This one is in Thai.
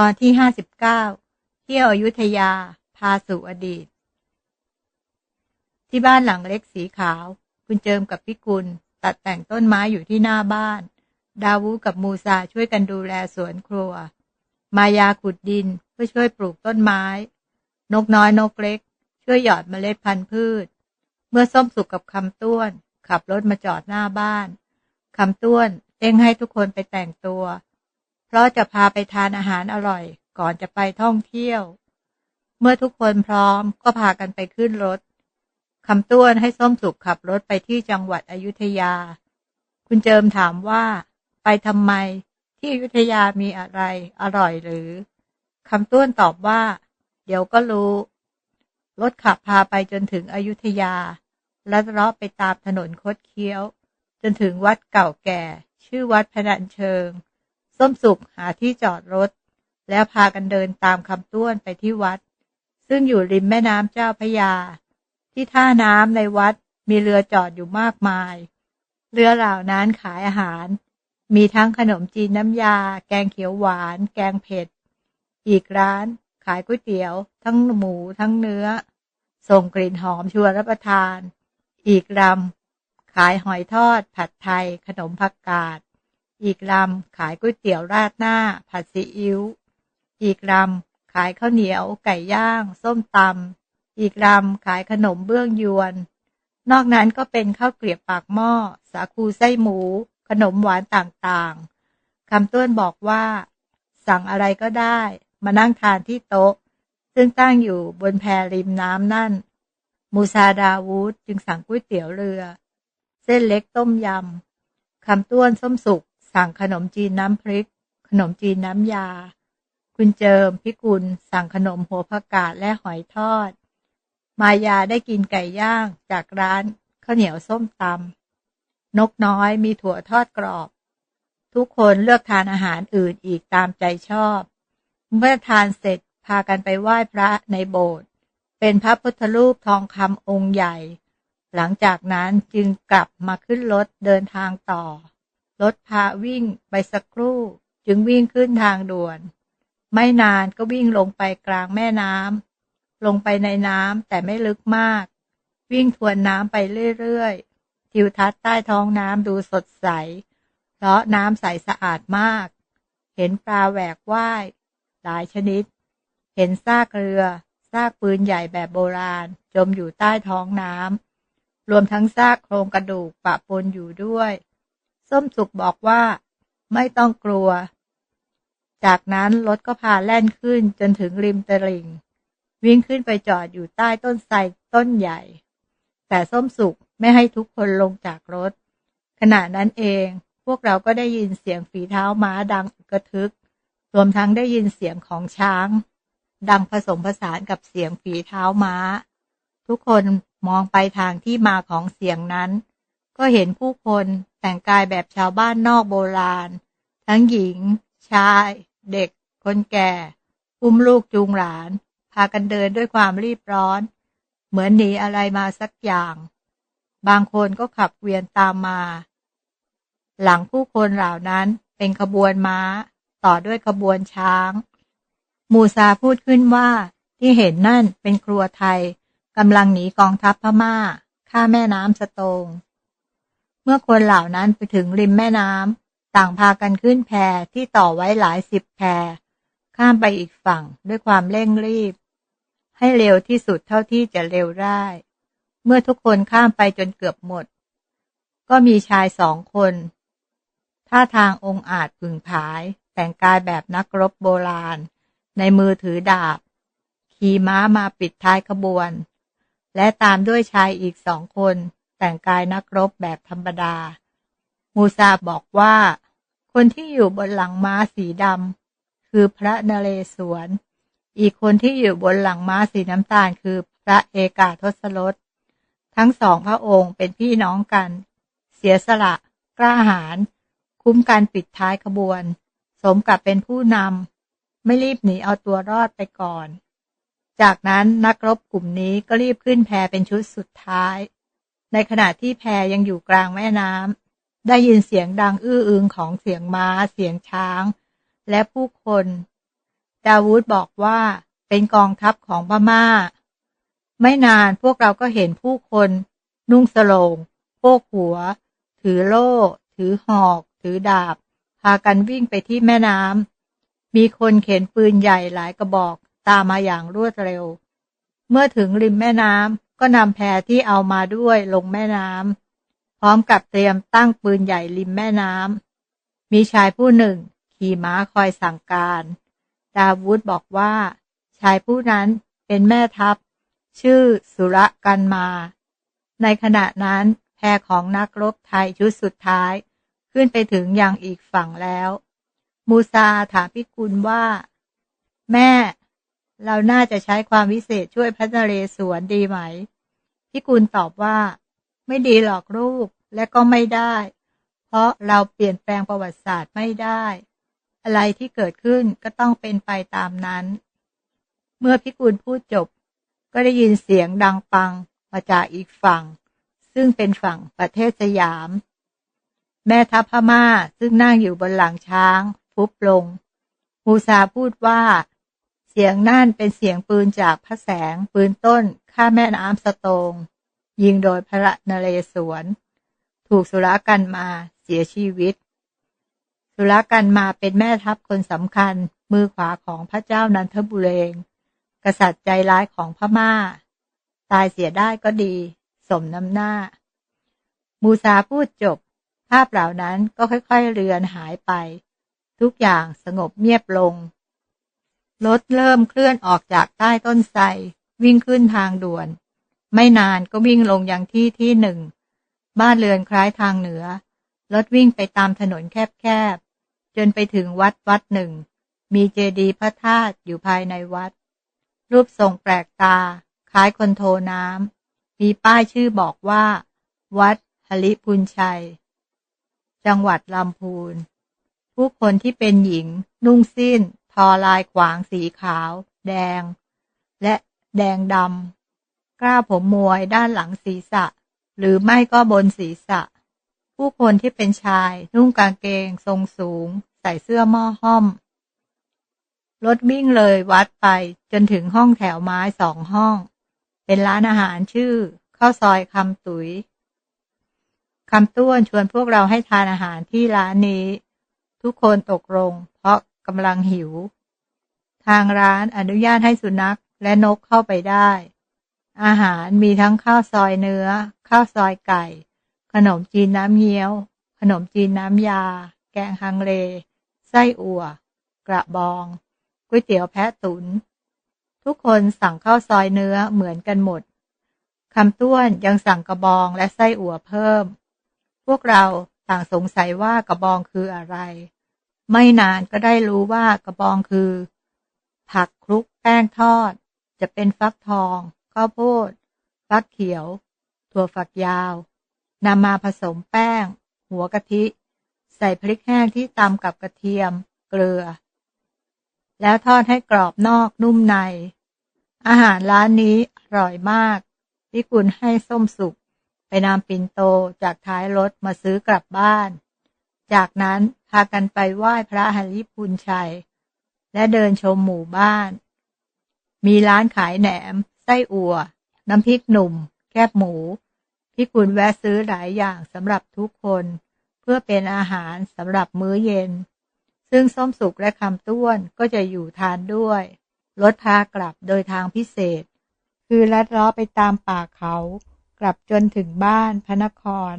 ตอนที่ห้าสิบเก้าเที่ยวอยุธยา พาสู่อดีต ที่บ้านหลังเล็กสีขาว คุณเจิมกับพิกุล ตัดแต่งต้นไม้อยู่ที่หน้าบ้าน ดาวูกับมูซาช่วยกันดูแลสวนครัว มายาขุดดินเพื่อช่วยปลูกต้นไม้ นกน้อยนกเล็ก ช่วยหยอดเมล็ดพันธุ์พืช เมื่อส้มสุกกับคำต้วน ขับรถมาจอดหน้าบ้านคำต้วนเร่งให้ทุกคนไปแต่งตัว เพราะจะพาไปทานอาหารอร่อย ก่อนจะไปท่องเที่ยว เมื่อทุกคนพร้อมก็พากันไปขึ้นรถคำต้วนให้ส้มสุกขับรถไปที่จังหวัดอยุธยา คุณเจิมถามว่า ไปทำไม ที่อยุธยามีอะไรอร่อยหรือคำต้วนตอบว่า เดี๋ยวก็รู้ รถขับพาไปจนถึงอยุธยา แลัดเลาะไปตามถนนคดเคี้ยว จนถึงวัดเก่าแก่ ชื่อวัดพนัญเชิง ส้มสุกหาที่จอดรถ แล้วพากันเดินตามคำต้วนไปที่วัด ซึ่งอยู่ริมแม่น้ำเจ้าพยา ที่ท่าน้ำในวัดมีเรือจอดอยู่มากมาย เรือเหล่านั้นขายอาหาร มีทั้งขนมจีนน้ำยา แกงเขียวหวาน แกงเผ็ด อีกร้านขายก๋วยเตี๋ยว ทั้งหมูทั้งเนื้อ ส่งกลิ่นหอมชวนรับประทาน อีกลำขายหอยทอด ผัดไทย ขนมผักกาด อีกลำขายก๋วยเตี๋ยวราดหน้า ผัดซีอิ๊ว อีกลำขายข้าวเหนียว ไก่ย่าง ส้มตำ อีกลำขายขนมเบื้องยวน นอกนั้นก็เป็นข้าวเกลียบปากหม้อ สาคูไส้หมู ขนมหวานต่างๆ คำต้วนบอกว่า สั่งอะไรก็ได้ มานั่งทานที่โต๊ะ ซึ่งตั้งอยู่บนแพริมน้ำนั่น มูซาดาวูดจึงสั่งก๋วยเตี๋ยวเรือ เส้นเล็กต้มยำคำต้วนส้มสุก สั่งขนมจีนน้ำพริก ขนมจีนน้ำยา คุณเจิมพิกุล สั่งขนมหัวผักกาดและหอยทอด มายาได้กินไก่ย่างจากร้านข้าวเหนียวส้มตำนกน้อยมีถั่วทอดกรอบ ทุกคนเลือกทานอาหารอื่นอีกตามใจชอบ เมื่อทานเสร็จพากันไปไหว้พระในโบสถ์เป็นพระพุทธรูปทองคำองค์ใหญ่ หลังจากนั้นจึงกลับมาขึ้นรถเดินทางต่อ รถพาวิ่งไปสักครู่ จึงวิ่งขึ้นทางด่วน ไม่นานก็วิ่งลงไปกลางแม่น้ำลงไปในน้ำแต่ไม่ลึกมาก วิ่งทวนน้ำไปเรื่อยๆทิวทัศน์ใต้ท้องน้ำดูสดใส เพราะน้ำใสสะอาดมาก เห็นปลาแหวกว่าย หลายชนิด เห็นซากเรือซากปืนใหญ่แบบโบราณ จมอยู่ใต้ท้องน้ำรวมทั้งซากโครงกระดูกปะปนอยู่ด้วย ส้มสุกบอกว่า ไม่ต้องกลัว จากนั้นรถก็พาแล่นขึ้นจนถึงริมตลิ่ง วิ่งขึ้นไปจอดอยู่ใต้ต้นไทรต้นใหญ่ แต่ส้มสุกไม่ให้ทุกคนลงจากรถ ขณะนั้นเอง พวกเราก็ได้ยินเสียงฝีเท้าม้าดังกระทึก รวมทั้งได้ยินเสียงของช้าง ดังผสมผสานกับเสียงฝีเท้าม้า ทุกคนมองไปทางที่มาของเสียงนั้น ก็เห็นผู้คน แต่งกายแบบชาวบ้านนอกโบราณ ทั้งหญิง ชาย เด็ก คนแก่ อุ้มลูกจูงหลาน พากันเดินด้วยความรีบร้อน เหมือนหนีอะไรมาสักอย่าง บางคนก็ขับเวียนตามมา หลังผู้คนเหล่านั้นเป็นขบวนม้า ต่อด้วยขบวนช้าง มูซาพูดขึ้นว่าที่เห็นนั่นเป็นครัวไทยกำลังหนีกองทัพพม่าข้าแม่น้ำสตง เมื่อคนเหล่านั้นไปถึงริมแม่น้ำต่างพากันขึ้นแพที่ต่อไว้หลายสิบแพข้ามไปอีกฝั่งด้วยความเร่งรีบ ให้เร็วที่สุดเท่าที่จะเร็วได้ เมื่อทุกคนข้ามไปจนเกือบหมด ก็มีชายสองคนท่าทางองอาจผึ่งผาย แต่งกายแบบนักรบโบราณ ในมือถือดาบ ขี่ม้ามาปิดท้ายขบวน และตามด้วยชายอีกสองคน แต่งกายนักรบแบบธรรมดา มูซาบอกว่า คนที่อยู่บนหลังม้าสีดำคือพระนเรศวร อีกคนที่อยู่บนหลังม้าสีน้ำตาลคือพระเอกาทศรสทั้งสองพระองค์เป็นพี่น้องกัน เสียสละกล้าหาญคุ้มการปิดท้ายขบวน สมกับเป็นผู้นำไม่รีบหนีเอาตัวรอดไปก่อน จากนั้นนักรบกลุ่มนี้ก็รีบขึ้นแพเป็นชุดสุดท้าย ในขณะที่แพยังอยู่กลางแม่น้ำได้ยินเสียงดังอื้ออึงของเสียงม้า เสียงช้าง และผู้คน ดาวูดบอกว่าเป็นกองทัพของพม่า ไม่นานพวกเราก็เห็นผู้คน นุ่งสโลงโพกหัว ถือโล่ ถือหอก ถือดาบ พากันวิ่งไปที่แม่น้ำมีคนเข็นปืนใหญ่หลายกระบอกตามมาอย่างรวดเร็ว เมื่อถึงริมแม่น้ำ ก็นำแพที่เอามาด้วยลงแม่น้ำพร้อมกับเตรียมตั้งปืนใหญ่ริมแม่น้ำมีชายผู้หนึ่ง ขี่ม้าคอยสั่งการ ดาวูดบอกว่า ชายผู้นั้นเป็นแม่ทัพ ชื่อสุรกันมา ในขณะนั้นแพของนักรบไทยชุดสุดท้าย ขึ้นไปถึงยังอีกฝั่งแล้ว มูซาถามพิกุลว่า แม่ เราน่าจะใช้ความวิเศษช่วยพระนเรศวรดีไหมพี่กุลตอบว่า ไม่ดีหรอกลูกและก็ไม่ได้ เพราะเราเปลี่ยนแปลงประวัติศาสตร์ไม่ได้ อะไรที่เกิดขึ้นก็ต้องเป็นไปตามนั้น เมื่อพิกุลพูดจบ ก็ได้ยินเสียงดังปังมาจากอีกฝั่ง ซึ่งเป็นฝั่งประเทศสยาม แม่ทัพพม่าซึ่งนั่งอยู่บนหลังช้างฟุบลง มูซาพูดว่า เสียงนั่นเป็นเสียงปืนจากพระแสง ปืนต้น ข้าแม่น้ำสตง ยิงโดยพระนเรศวร ถูกสุรกันมาเสียชีวิต สุรกันมาเป็นแม่ทัพคนสำคัญ มือขวาของพระเจ้านันทบุเรง กษัตริย์ใจร้ายของพม่า ตายเสียได้ก็ดี สมน้ำหน้า มูซาพูดจบ ภาพเหล่านั้นก็ค่อยๆเลือนหายไป ทุกอย่างสงบเงียบลง รถเริ่มเคลื่อนออกจากใต้ต้นไทรวิ่งขึ้นทางด่วน ไม่นานก็วิ่งลงยังที่ที่หนึ่ง บ้านเรือนคล้ายทางเหนือ รถวิ่งไปตามถนนแคบๆ จนไปถึงวัดวัดหนึ่ง มีเจดีย์พระธาตุอยู่ภายในวัด รูปทรงแปลกตา คล้ายคนโทน้ำ มีป้ายชื่อบอกว่า วัดหลิพุนชัย จังหวัดลำพูน ผู้คนที่เป็นหญิง นุ่งสิ้น ทอลายขวางสีขาว แดง และแดงดำกล้าผมมวยด้านหลังศีรษะ หรือไม่ก็บนศีรษะ ผู้คนที่เป็นชาย นุ่งกางเกง ทรงสูง ใส่เสื้อหม้อห้อม รถวิ่งเลยวัดไปจนถึงห้องแถวไม้สองห้อง เป็นร้านอาหารชื่อข้าวซอยคำตุยคำต้วนชวนพวกเราให้ทานอาหารที่ร้านนี้ ทุกคนตกลง เพราะ กำลังหิว ทางร้านอนุญาตให้สุนัขและนกเข้าไปได้ อาหารมีทั้งข้าวซอยเนื้อ ข้าวซอยไก่ ขนมจีนน้ำเงี้ยว ขนมจีนน้ำยา แกงฮังเล ไส้อั่ว กระบองก๋วยเตี๋ยวแพะตุน ทุกคนสั่งข้าวซอยเนื้อเหมือนกันหมดคำต้วนยังสั่งกระบองและไส้อั่วเพิ่ม พวกเราต่างสงสัยว่ากระบองคืออะไร ไม่นานก็ได้รู้ว่ากระบองคือ ผักคลุกแป้งทอด จะเป็นฟักทอง ข้าวโพด ฟักเขียว ถั่วฝักยาวนำมาผสมแป้ง หัวกะทิ ใส่พริกแห้งที่ตำกับกระเทียม เกลือ แล้วทอดให้กรอบนอกนุ่มใน อาหารร้านนี้อร่อยมากพี่กุลให้ส้มสุกไปนำปิ่นโตจากท้ายรถมาซื้อกลับบ้าน จากนั้นพากันไปไหว้พระหริพุนชัย และเดินชมหมู่บ้าน มีร้านขายแหนม ไส้อัวน้ำพริกหนุ่ม แคบหมูพี่คุณแวะซื้อหลายอย่างสำหรับทุกคน เพื่อเป็นอาหารสำหรับมื้อเย็น ซึ่งส้มสุกและคำต้วนก็จะอยู่ทานด้วยรถพากลับโดยทางพิเศษ คือลัดล้อไปตามป่าเขา กลับจนถึงบ้านพระนคร